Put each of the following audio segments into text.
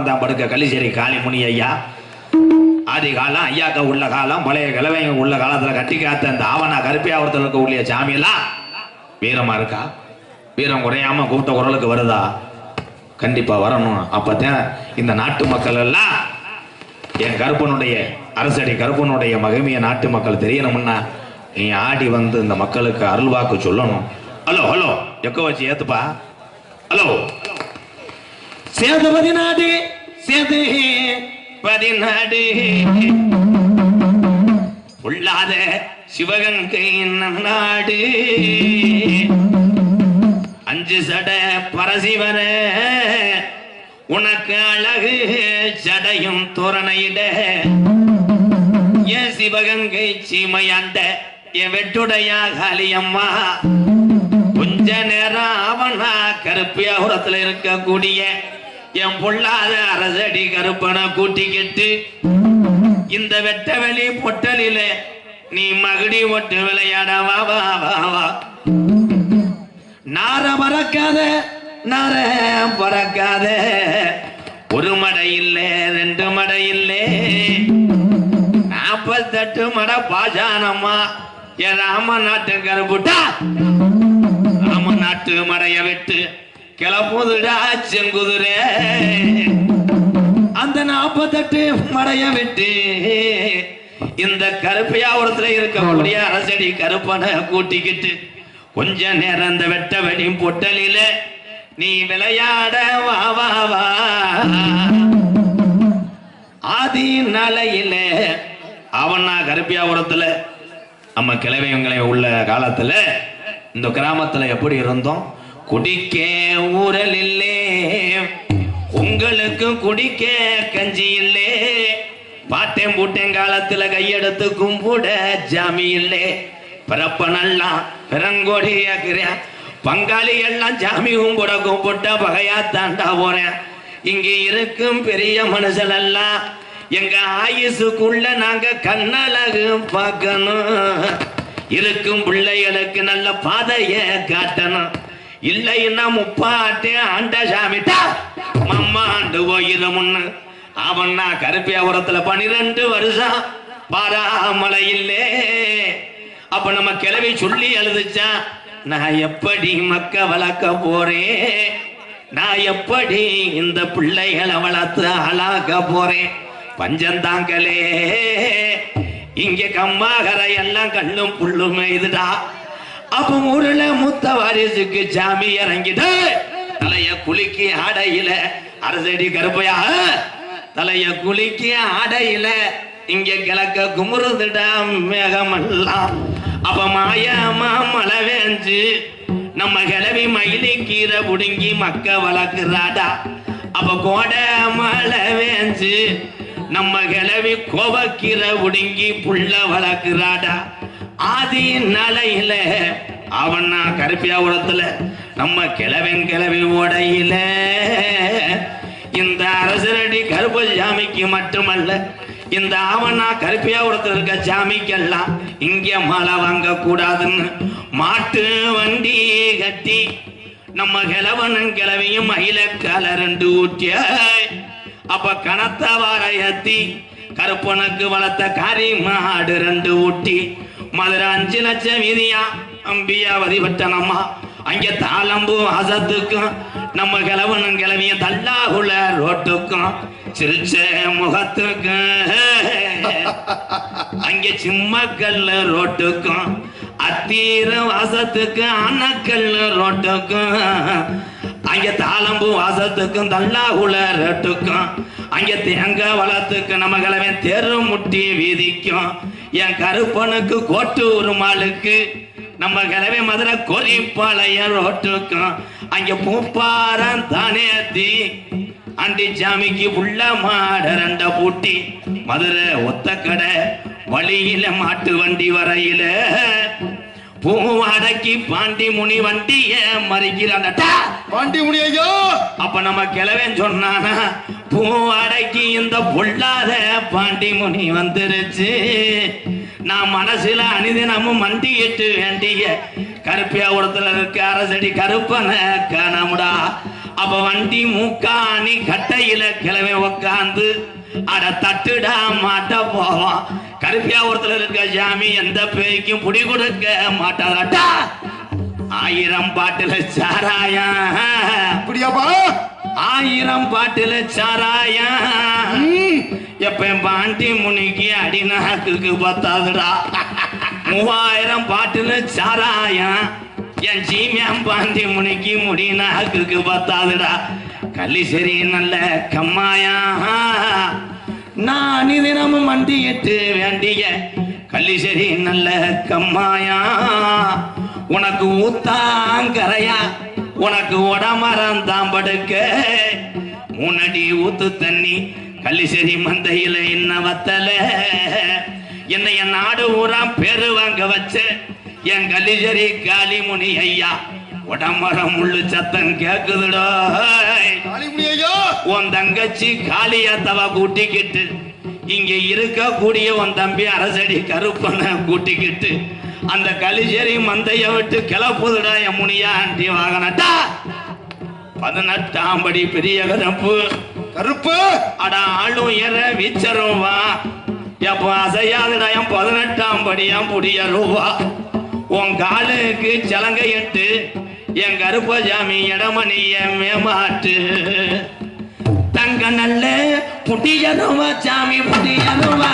இருந்தான் படுக்க கலிசேரி காளிமுனி ஐயா. ஆதி காலம் ஐயாக்க உள்ள காலம் பழைய கிழவைங்க உள்ள காலத்துல கட்டி காத்த அந்த ஆவணா கருப்பியாவரத்தில் இருக்க உள்ள சாமியெல்லாம். வீரமா இருக்கா? வீரம் குறையாம கூப்பிட்ட குரலுக்கு வருதா? கண்டிப்பா வரணும். அப்பதான் இந்த நாட்டு மக்கள் எல்லாம் என் கருப்பனுடைய அரசடி கருப்பனுடைய மகிமைய நாட்டு மக்கள் தெரியணும்னா நீ ஆடி வந்து இந்த மக்களுக்கு அருள்வாக்கு சொல்லணும். ஹலோ ஹலோ எக்க வச்சு ஏத்துப்பா. ஹலோ. சேது பதினாடு சேது பதினாடு உள்ளாத சிவகங்கை நம் நாடு அஞ்சு சட பரசிவர உனக்கு அழகு சடையும் தோரணையிட. என் சிவகங்கை சீமையாண்ட என் வெட்டுடையா காலியம்மா கொஞ்ச நேரம் அவனா கருப்பியாபுரத்துல இருக்கக்கூடிய என் பொல்லாத அரசடி கருப்பனை கூட்டிக்கிட்டு இந்த வெட்டவெளி பொட்டலில நீ மகிடி ஒட்டு விளையாட வா வா வா வா. நார மறக்காத நார பறக்காத. ஒரு மடை இல்ல ரெண்டு மடை இல்லை. நாற்பத்தெட்டு மட பாஜானம்மா. என் ராம நாட்டு கருப்புட்டா ராம நாட்டு மடைய விட்டு கிளப்புதுடா செங்குதிரே. அந்த நாற்பத்தெட்டு மடைய விட்டு இந்த கருப்பையாவரத்துல இருக்கக்கூடிய அரசடி கருப்பனை கூட்டிக்கிட்டு கொஞ்ச நேரம் அந்த வெட்ட வெடி பொட்டலில நீ விளையாட வா வா வா. ஆதி நாளையில அவனா கருப்பியாபுரத்துல நம்ம கிழவைங்களை உள்ள காலத்துல இந்த கிராமத்துல எப்படி இருந்தோம்? குடிக்க ஊரல் இல்லே உங்களுக்கு குடிக்க கஞ்சி இல்லே பாட்டேன் பூட்டேன் காலத்துல கையெடுத்து கும்பிட ஜாமி இல்லே பிறப்ப நல்லா பிறங்கோடி ஆக்குறேன் பங்காளி எல்லாம் ஜாமி கும்பிட கும்பிட்ட பகையா தாண்டா போறேன் இங்க இருக்கும் பெரிய மனுஷன் எல்லாம் எங்க ஆயுசுக்குள்ள நாங்க கண்ணழகு பார்க்கணும். இருக்கும் பிள்ளைகளுக்கு நல்ல பாதைய காட்டணும். இல்லைன்னா முப்பாட்டே ஆண்ட சாமிட்டா மம்மா ஆண்டு போயிரு முன்னு. அவன்னா கருப்பியாபுரத்துல பனிரெண்டு வருஷம் பாராமலை இல்லே அப்ப நம்ம கிளவி சொல்லி எழுதுச்சான் நான் எப்படி மக்க வளர்க்க போறேன்? நான் எப்படி இந்த பிள்ளைகளை வளர்த்து ஆளாக்க போறேன்? பஞ்சந்தாங்களே இங்க கம்மாகரை எல்லாம் கண்ணும் புல்லுமே இதுடா அப்ப ஊர்ல முத்த வாரிசுக்கு ஜாமி இறங்கிட்டு தலைய குலுக்கி ஆடையில அரசடி கருப்பையா தலைய குலுக்கி ஆடையில இங்க கிழக்க குமுறுதுடா மேகமெல்லாம். அப்ப மாயமா மழை வேஞ்சு நம்ம கிளவி மயிலி கீரை புடுங்கி மக்க வளர்க்குறாடா. அப்ப கோடை மழை வேஞ்சு நம்ம கிளவி கோவக்கீரை புடுங்கி புள்ள வளர்க்குறாடா. ஆதி நலையில அவனா கருப்பியாபுரத்துல நம்ம கிழவன் கிளவி உடையில இந்த அரசரடி கருப்பு சாமிக்கு மட்டுமல்ல இந்த ஆவணா கருப்பியாபுரத்தில் இருக்க சாமிக்கெல்லாம் இங்க மழை வாங்க கூடாதுன்னு மாட்டு வண்டி கட்டி நம்ம கிழவனும் கிழவியும் மயில கலரண்டு ஊற்றிய அப்ப கனத்த வாரையத்தி கருப்பனுக்கு வளர்த்த கறி மாடு ரெண்டு ஊட்டி மதுரை அஞ்சு லட்சம் வீதியா அம்பியாவதி பட்டணம்மா. அங்க தாளம்பு வாசத்துக்கும் நம்ம கிழவனும் கிழவியும் தல்லாகுள்ள ரோட்டுக்கும் சிரிச்ச முகத்துக்கும். அங்கே சிம்மக்கல்ல ரோட்டுக்கும் அத்தீர வாசத்துக்கு அன்னக்கல்ல ரோட்டுக்கும். அங்கே தாளம்பு வாசத்துக்கும் தல்லாகுல ரோட்டுக்கும். அங்கே தேங்காய் வளத்துக்கு நம்ம கிளவன் தெரு முட்டி வீதிக்கும். என் கருப்பனுக்கு கோட்டு உருமாளுக்கு நம்ம கிளவி மதுரை கொரிப்பாளையம் ரோட்டுக்கும் அங்க பூப்பாரம் தானேத்தி அண்டி சாமிக்கு உள்ள மாட ரெண்ட பூட்டி மதுரை ஒத்த கடை வழியில மாட்டு வண்டி வரையில. பூவாடக்கி பாண்டி முனி வண்டிய மறிக்கிறான்டா பாண்டி முனி ஐயா! அப்ப நம்ம கிழவன் சொன்னானா பூவாடைக்கு இந்த பொல்லாத பாண்டி முனி வந்துருச்சு. நான் மனசுல அனிதினமும் மண்டியிட்டு வேண்டிய கருப்பியாபுரத்துல இருக்க அரசடி கருப்பனை காணமுடா. அப்ப வண்டி மூக்காணி கட்டையில கிளவே உக்காந்து அட தட்டுடா மாட்ட போவான். கருப்பியாபுரத்துல இருக்க சாமி எந்த பேய்க்கும் புடி கொடுக்க மாட்டாடா ஆயிரம் பாட்டுல சாராயா அப்படியாப்பா? ஆயிரம் பாட்டுல சாராயா ம், எப்ப பாண்டி முனிக்கு அடிநாக்குக்கு பத்தாதுடா. மூவாயிரம் பாட்டுல சாராயா என் ஜீமியாம் பாண்டி முனிக்கு முடிநாக்குக்கு பத்தாதுடா. கள்ளிசரி நல்ல கம்மாயா நான் தினமும் மண்டியிட்டு வேண்டிய கள்ளிசரி நல்ல கம்மாயா. உனக்கு ஊத்தாங்கரையா? உனக்கு உடமரம் தான் படுக்க. முன்னாடி ஊத்து தண்ணி கள்ளிசேரி மந்தையில என்ன வத்தல? என்னை என் நாடு ஊரா பேரு வாங்க வச்ச என் கள்ளிசேரி காளிமுனி ஐயா. உடம்பரம் முள்ளு சத்தம் கேக்குதுடோ. உன் தங்கச்சி காளியாத்தவ கூட்டிக்கிட்டு இங்க இருக்கக்கூடிய உன் தம்பி அரசடி கருப்பனை கூட்டிக்கிட்டு அந்த கலிசேரி மந்தைய விட்டு கிளப்புதுடா என் முனியா ஆண்டி வாகனட்டா பதினெட்டாம் படி பெரிய கருப்பு. கருப்பு? அட ஆளும் ஏற வீச்சரும் வா. எப்போ அசையாதுடா என் பதினெட்டாம் படியாம் புடிய ரூபா. உன் காலுக்கு சலங்கை இட்டு என் கருப்பசாமி இடமணிய மேமாட்டு தங்க நல்ல புட்டியருவா சாமி புட்டியருவா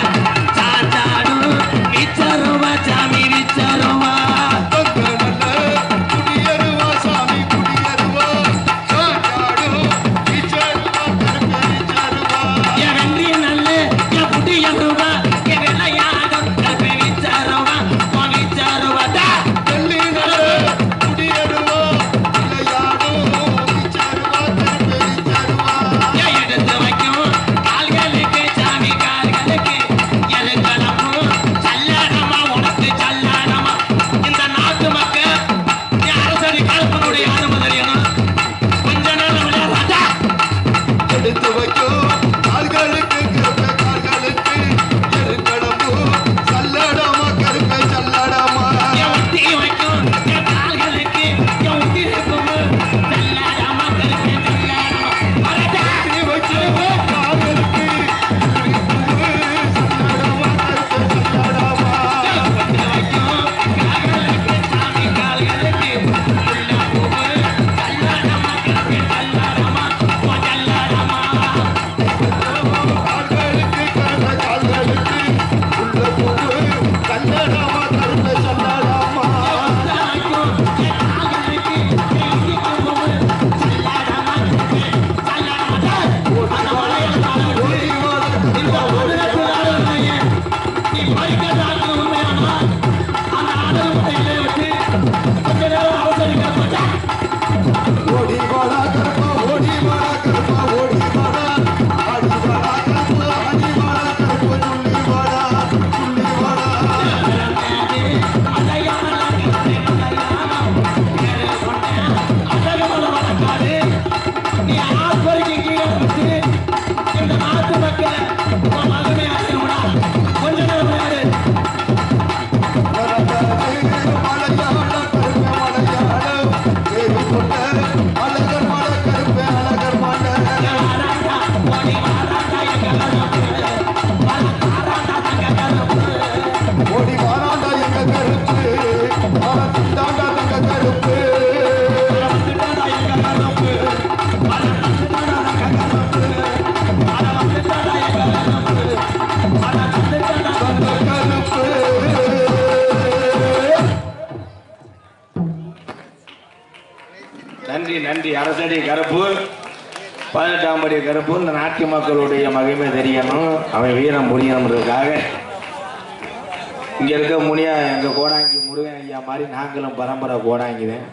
நன்றி நன்றி. அரசடி கருப்பு பதினெட்டாம் படி கருப்பு இந்த நாட்டு மக்களுடைய மகிமை தெரியணும். அவன் வீரம் புரியணுன்றதுக்காக இங்க இருக்க முனியா எங்க கோடாங்கி முருகன் ஐயா மாதிரி நாங்களும் பரம்பரை கோடாங்கிதான்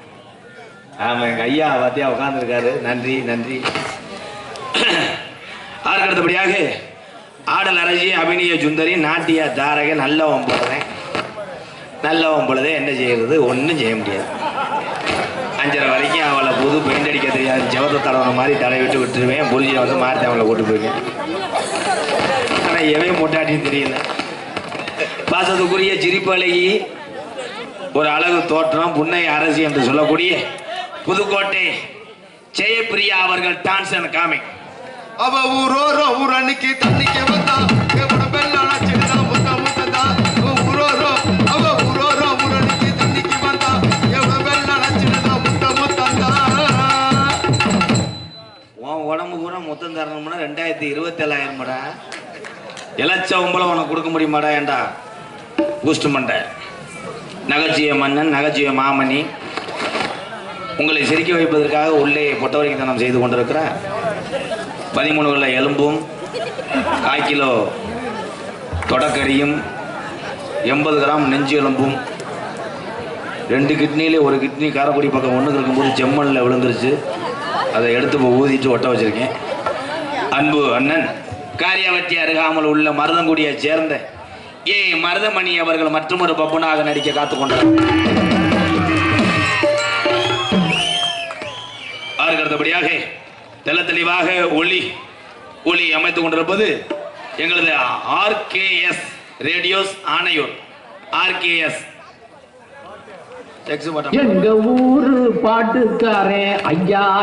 ஆமா எங்க ஐயா பார்த்தியா உட்காந்துருக்காரு நன்றி நன்றி. அதற்கு அடுத்தபடியாக ஆடல் அரசி அபிநய சுந்தரி நாட்டிய தாரக நல்லவன் போடுறேன் நல்லவன் பொழுதே என்ன செய்யறது? ஒன்றும் செய்ய முடியாது. அஞ்சரை வரைக்கும் அவளை புது பெயிண்ட் அடிக்க தெரியாது. ஜெவத்தை தடவை மாதிரி தடவை விட்டு விட்டுருவேன். புரிஞ்சை வந்து மாற்றி அவளை கூட்டு போயிருக்கேன். ஆனால் எவையும் முட்டாட்டியும் தெரியல. பாசத்துக்குரிய சிரிப்பழகி ஒரு அழகு தோற்றம் புன்னை அரசி என்று சொல்லக்கூடிய புதுக்கோட்டை ஜெயப்பிரியா அவர்கள் டான்ஸ் அண்ட் காமி அவ ஊரோ ஊரன்னைக்கு தண்ணிக்கு வந்தா. தரணும்னா ரெண்டாயிரத்தி இருபத்தி ஏழாயிரம்டா இலச்ச உம்பளம் உனக்கு கொடுக்க முடியுமாடா ஏண்டா? பூஸ்ட் மண்டை நகைச்சுவை மன்னன் நகைச்சுவை மாமணி. உங்களை சிரிக்க வைப்பதற்காக உள்ளே பொட்டவரைக்கு தனம் செய்து கொண்டிருக்கிற பதிமூணு கிலோ எலும்பும் கால் கிலோ தொடக்கறியும் எண்பது கிராம் நெஞ்சு எலும்பும் ரெண்டு கிட்னிலே ஒரு கிட்னி காரக்குடி பக்கம் ஒன்றுக்கு இருக்கும்போது செம்மண்ணில் விழுந்துருச்சு. அதை எடுத்து ஊதிட்டு ஒட்ட வச்சுருக்கேன். அன்பு அண்ணன் காரியாவட்டி அருகாமல் உள்ள மருதங்குடியை சேர்ந்த ஏ மருதமணி அவர்கள் மற்றொரு பப்புனாக நடிக்க காத்துக்கொண்டார் கொண்டார். தெல்ல தெளிவாக ஒளி ஒளி அமைத்துக் கொண்டிருப்பது எங்களது ஆர்கேஎஸ் ரேடியோஸ் ஆணையூர். ஆர்கேஎஸ். எங்க ஊரு பாட்டுக்காரன் ஐயா